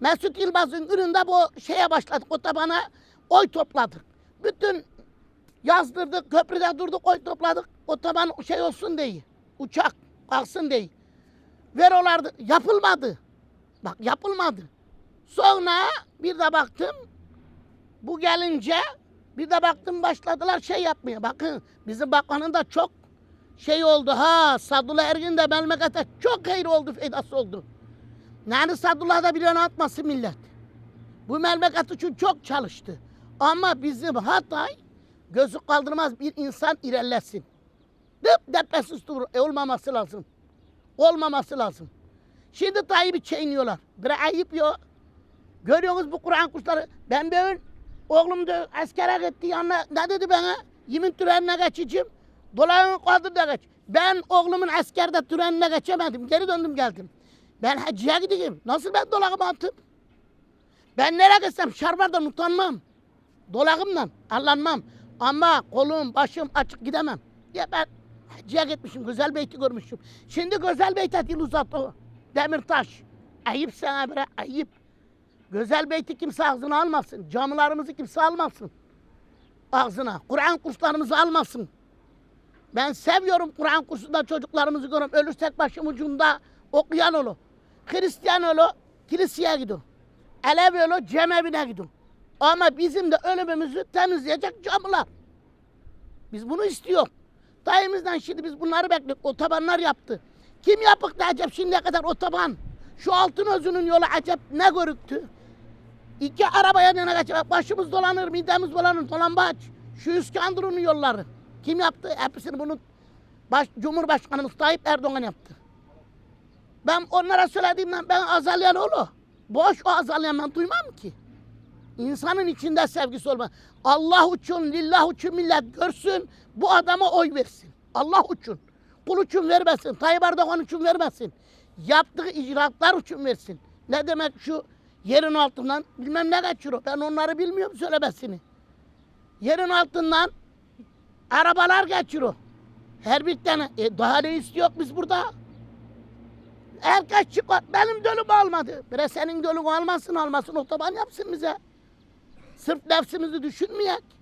Mesut Yılmaz'ın önünde bu şeye başladık. Otobana oy topladık. Bütün yazdırdık, köprüde durduk, oy topladık. Otoban şey olsun diye. Uçak kalksın diye. Verolardı. Yapılmadı. Bak yapılmadı. Sonra bir de baktım bu gelince bir de baktım başladılar şey yapmaya. Bakın bizim bakanın da çok şey oldu ha. Sadullah Ergin de memlekete çok hayır oldu, faydası oldu. Yani Sadullah da bir yana atmasın millet. Bu memleket için çok çalıştı. Ama bizim Hatay gözü kaldırmaz bir insan ilerlesin. Dıp depesiz durur. E, olmaması lazım. Olmaması lazım. Şimdi Tayyip'i çiğniyorlar. Bir ayıp yok. Görüyorsunuz bu Kur'an kursları. Ben böyle oğlum da askere gitti yanına ne dedi bana? Yemin törenine geçeceğim. Dolayın kadın da geç. Ben oğlumun askerde törenine geçemedim. Geri döndüm geldim. Ben hacıya gideyim. Nasıl ben dolağımı atıp? Ben nereye gitsem şarvardan utanmam. Dolağımdan allanmam. Ama kolum başım açık gidemem. Ya ben hacıya gitmişim. Güzel beyti görmüşüm. Şimdi güzel beyte dil uzat o. Demirtaş. Ayıp sana bre ayıp. Güzel beyti kimse ağzına almasın. Camilerimizi kimse almasın. Ağzına. Kur'an kurslarımızı almasın. Ben seviyorum Kur'an kursunda çocuklarımızı görüyorum. Ölürsek başım ucunda okuyan olur. Hristiyan olur, kiliseye gidiyor. Alevi olur, cemevine gidiyor. Ama bizim de ölümümüzü temizleyecek camiler. Biz bunu istiyoruz. Dayımızdan şimdi biz bunları bekliyoruz. Otobanlar yaptı. Kim yapık da acep şimdiye kadar otoban? Şu altın özünün yolu acep ne görüktü? İki arabaya yana kaçacak. Başımız dolanır, midemiz dolanır, dolambaç. Şu İskenderun'un yolları. Kim yaptı? Hepsini bunu baş, Cumhurbaşkanımız Tayyip Erdoğan yaptı. Ben onlara söylediğimden ben azalyan oğlu. Boş o azalyan ben duymam ki. İnsanın içinde sevgisi olma. Allah için, lillah için millet görsün, bu adama oy versin. Allah için. Kul için vermesin, Tayyip Erdoğan için vermesin. Yaptığı icraatlar için versin. Ne demek şu yerin altından bilmem ne geçiyor. Ben onları bilmiyorum söylemesini. Yerin altından arabalar geçiyor. Her bir tane. E daha ne istiyor biz burada? Herkes çıkar. Benim dölüm almadı. Bre senin dölün almasın almasın otoban yapsın bize. Sırf nefsimizi düşünmeyek.